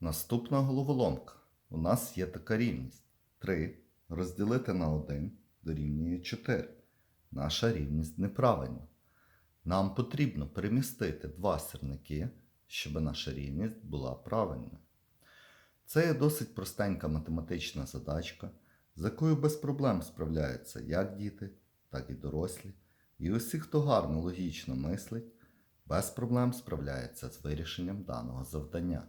Наступна головоломка. У нас є така рівність. 3 розділити на 1 дорівнює 4. Наша рівність неправильна. Нам потрібно перемістити два сірники, щоб наша рівність була правильною. Це є досить простенька математична задачка, з якою без проблем справляються як діти, так і дорослі. І усі, хто гарно логічно мислить, без проблем справляється з вирішенням даного завдання.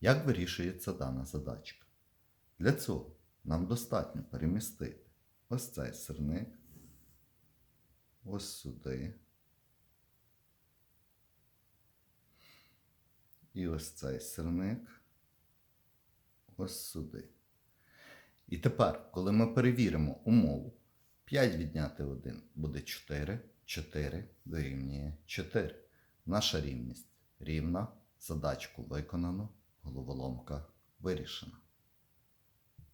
Як вирішується дана задачка? Для цього нам достатньо перемістити ось цей сирник, ось сюди. І ось цей сирник ось сюди. І тепер, коли ми перевіримо умову, 5 відняти 1 буде 4, 4 дорівнює 4. Наша рівність рівна, задачку виконано, головоломка вирішена.